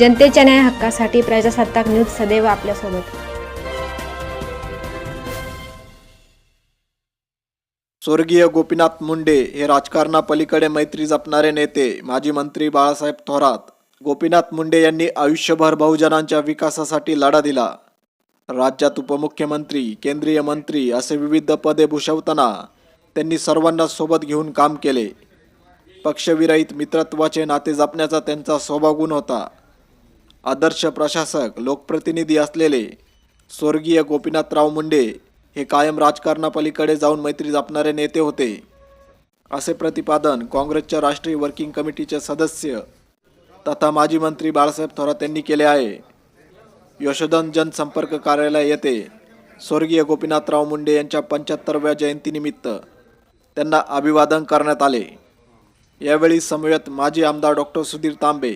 जनतेच्या न्याय हक्कासाठी प्रजासत्ताक न्यूज सदैव आपल्यासोबत. स्वर्गीय गोपीनाथ मुंडे हे राजकारणापलीकडे मैत्री जपणारे नेते माजी मंत्री बाळासाहेब थोरात. गोपीनाथ मुंडे यांनी आयुष्यभर बहुजनांच्या विकासासाठी लढा दिला. राज्यात उपमुख्यमंत्री केंद्रीय मंत्री असे विविध पदे भूषवताना त्यांनी सर्वांना सोबत घेऊन काम केले. पक्षविरहित मित्रत्वाचे नाते जपण्याचा त्यांचा स्वभावगुण होता. आदर्श प्रशासक लोकप्रतिनिधी असलेले स्वर्गीय गोपीनाथराव मुंडे हे कायम राजकारणापलीकडे जाऊन मैत्री जपणारे नेते होते. असे प्रतिपादन काँग्रेसच्या राष्ट्रीय वर्किंग कमिटीचे सदस्य तथा माजी मंत्री बाळासाहेब थोरात यांनी केले आहे. यशोधन जनसंपर्क कार्यालय येथे स्वर्गीय गोपीनाथराव मुंडे यांच्या पंच्याहत्तरव्या जयंतीनिमित्त त्यांना अभिवादन करण्यात आले. यावेळी समवेत माजी आमदार डॉक्टर सुधीर तांबे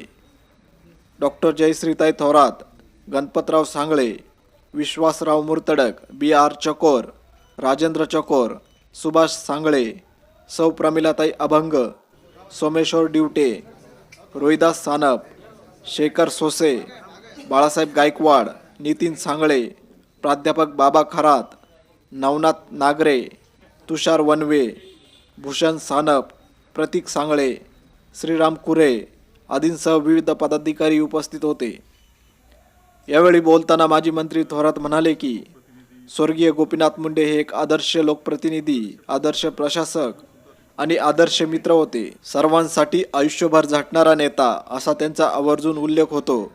डॉक्टर जयश्रीताई थोरात गणपतराव सांगळे विश्वासराव मुर्तडक बी आर चकोर राजेंद्र चकोर सुभाष सांगळे सौ प्रमिलाताई अभंग सोमेश्वर डिवटे रोहिदास सानप शेखर सोसे बाळासाहेब गायकवाड नितीन सांगळे प्राध्यापक बाबा खरात नवनाथ नागरे तुषार वनवे भूषण सानप प्रतीक सांगळे श्रीराम कुरे आदींसह विविध पदाधिकारी उपस्थित होते. यावेळी बोलताना माजी मंत्री थोरात म्हणाले की स्वर्गीय गोपीनाथ मुंडे हे एक आदर्श लोकप्रतिनिधी आदर्श प्रशासक आणि आदर्श मित्र होते. सर्वांसाठी आयुष्यभर झटणारा नेता असा त्यांचा आवर्जून उल्लेख होतो.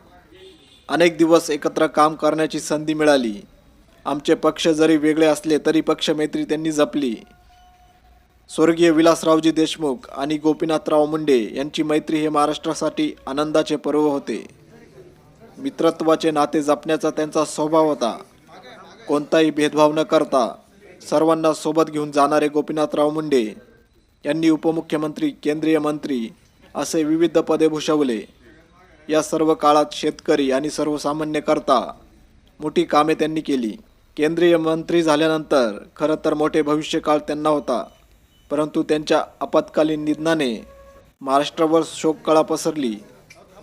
अनेक दिवस एकत्र काम करण्याची संधी मिळाली. आमचे पक्ष जरी वेगळे असले तरी पक्षमैत्री त्यांनी जपली. स्वर्गीय विलासरावजी देशमुख आणि गोपीनाथराव मुंडे यांची मैत्री हे महाराष्ट्रासाठी आनंदाचे पर्व होते. मित्रत्वाचे नाते जपण्याचा त्यांचा स्वभाव होता. कोणताही भेदभाव न करता सर्वांना सोबत घेऊन जाणारे गोपीनाथराव मुंडे यांनी उपमुख्यमंत्री केंद्रीय मंत्री असे विविध पदे भूषवले. या सर्व काळात शेतकरी आणि सर्वसामान्य करता मोठी कामे त्यांनी केली. केंद्रीय मंत्री झाल्यानंतर खरं तर मोठे भविष्यकाळ त्यांना होता. परंतु त्यांच्या आपत्कालीन निधनाने महाराष्ट्रावर शोककळा पसरली.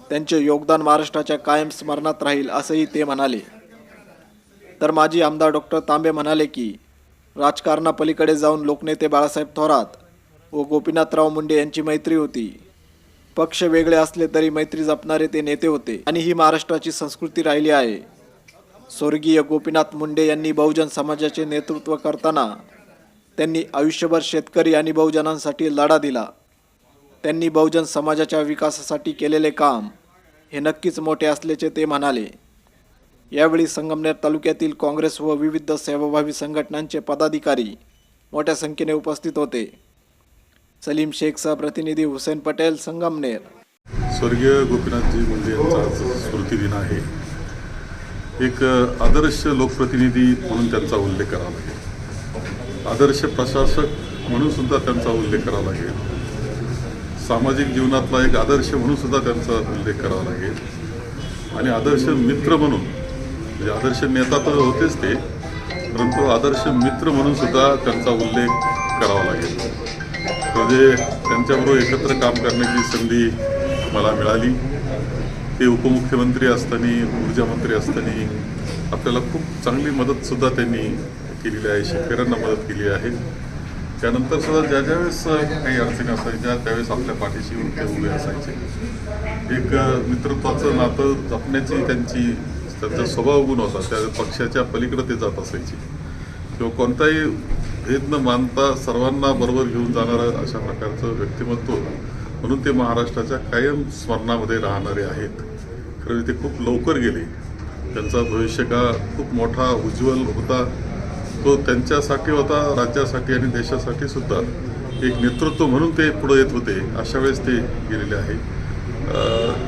त्यांचे योगदान महाराष्ट्राच्या कायम स्मरणात राहील असंही ते म्हणाले. तर माजी आमदार डॉक्टर तांबे म्हणाले की राजकारणापलीकडे जाऊन लोकनेते बाळासाहेब थोरात व गोपीनाथराव मुंडे यांची मैत्री होती. पक्ष वेगळे असले तरी मैत्री जपणारे ते नेते होते आणि ही महाराष्ट्राची संस्कृती राहिली आहे. स्वर्गीय गोपीनाथ मुंडे यांनी बहुजन समाजाचे नेतृत्व करताना त्यांनी आयुष्यभर शेतकरी आणि बहुजनांसाठी लढा दिला. त्यांनी बहुजन समाजाच्या विकासासाठी केलेले काम हे नक्कीच मोठे असल्याचे ते म्हणाले. यावेळी संगमनेर तालुक्यातील काँग्रेस व विविध सेवाभावी संघटनांचे पदाधिकारी मोठ्या संख्येने उपस्थित होते. सलीम शेखचा प्रतिनिधी हुसेन पटेल संगमनेर. स्वर्गीय गोपीनाथजी मुंडे यांचा आज स्मृतिदिन आहे. एक आदर्श लोकप्रतिनिधी म्हणून त्यांचा उल्लेख करावा लागेल. आदर्श प्रशासक म्हणून सुद्धा त्यांचा उल्लेख करावा लागेल. सामाजिक जीवनातला एक आदर्श म्हणून सुद्धा त्यांचा उल्लेख करावा लागेल. आणि आदर्श मित्र म्हणून म्हणजे आदर्श नेता तर होतेच ते परंतु आदर्श मित्र म्हणून सुद्धा त्यांचा उल्लेख करावा लागेल. म्हणजे त्यांच्याबरोबर एकत्र काम करण्याची संधी मला मिळाली. ते उपमुख्यमंत्री असताना ऊर्जामंत्री असताना आपल्याला खूप चांगली मदतसुद्धा त्यांनी केलेली आहे शेतकऱ्यांना मदत केली आहे. त्यानंतर सुद्धा ज्या ज्यावेळेस काही अडचणी असायच्या त्यावेळेस आपल्या पाठीशी येऊन ते उभे असायचे. एक मित्रत्वाचं नातं जपण्याची त्यांची त्यांचा स्वभाव गुण होता त्या पक्षाच्या पलीकडे ते जात असायचे. किंवा कोणताही भेद न मानता सर्वांना बरोबर घेऊन जाणारं अशा प्रकारचं व्यक्तिमत्व म्हणून ते महाराष्ट्राच्या कायम स्मरणामध्ये राहणारे आहेत. खरं ते खूप लवकर गेले. त्यांचा भविष्यकाळ खूप मोठा उज्ज्वल होता. तो त्यांच्यासाठी होता राज्यासाठी आणि देशासाठी सुद्धा. एक नेतृत्व म्हणून ते पुढे येत होते अशा वेळेस ते गेलेले आहे.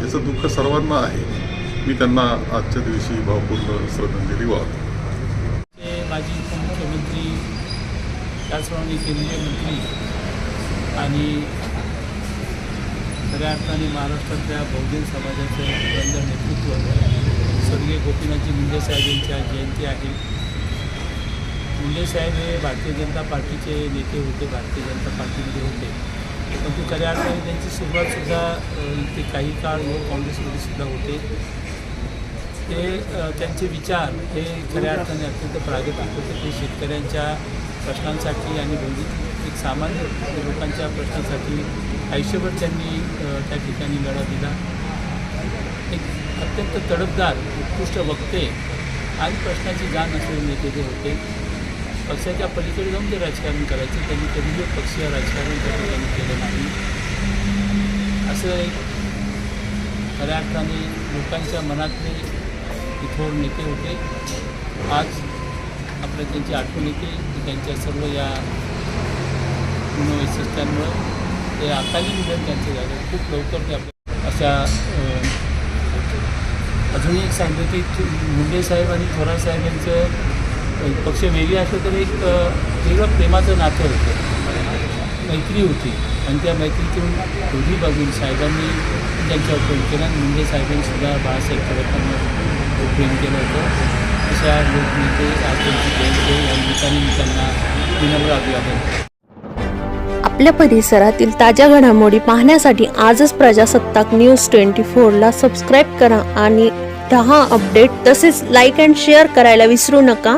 याचं दुःख सर्वांना आहे. मी त्यांना आजच्या दिवशी भावपूर्ण श्रद्धांजली वाहतो. माजी उपमुख्यमंत्री त्याचप्रमाणे केंद्रीय मंत्री आणि खऱ्या अर्थाने महाराष्ट्रातल्या बहुजन समाजाचं नेतृत्व स्वर्गीय गोपीनाथजी मुंडे साहेब यांच्या जयंती आहे. मुंडे साहेब हे भारतीय जनता पार्टीचे नेते होते भारतीय जनता पार्टीमध्ये होते. परंतु खऱ्या अर्थाने त्यांची सुरुवातसुद्धा ते काही काळ लोक काँग्रेसमध्ये सुद्धा होते. ते त्यांचे विचार हे खऱ्या अर्थाने अत्यंत प्रागतिक होते. ते शेतकऱ्यांच्या प्रश्नांसाठी आणि बहुतेक एक सामान्य लोकांच्या प्रश्नांसाठी आयुष्यभर त्यांनी त्या ठिकाणी लढा दिला. एक अत्यंत तडफदार उत्कृष्ट वक्ते आणि प्रश्नाची जाण असलेले नेते ते होते पक्षाच्या पलीकडे जाऊन ते राजकारण करायचं त्यांनी कधीही पक्षीय राजकारण त्या ठिकाणी केलं नाही. असं एक खऱ्या अर्थाने लोकांच्या मनातले थोर नेते होते. आज आपल्या त्यांची आठवण येते की त्यांच्या सर्व या गुणवैशिष्ट्यांमुळं ते आताही निधन त्यांचं झालं. खूप लवकर ते आपल्या अशा अजूनही एक सांगतो की मुंडे साहेब आणि थोरात साहेब यांचं पक्ष वेगळे असलं तरी एक वेगळं प्रेमाचं नातं होतं. मैत्री होती. आणि त्या मैत्रीतून दोन्ही बाजून साहेबांनी त्यांच्यावर प्रेम केलं आणि मुंडे साहेबांनीसुद्धा बाळासाहेब थोरातांवर प्रेम केलं होतं. अशा लोकनेते आज त्यांची जयंती या निमित्ताने मी त्यांना विनम्र अभिवादन आपल्या परिसरातील ताज्या घडामोडी पाहण्यासाठी आजच प्रजासत्ताक न्यूज ट्वेंटी फोरला सबस्क्राईब करा आणि दहा अपडेट तसेच लाईक अँड शेअर करायला विसरू नका.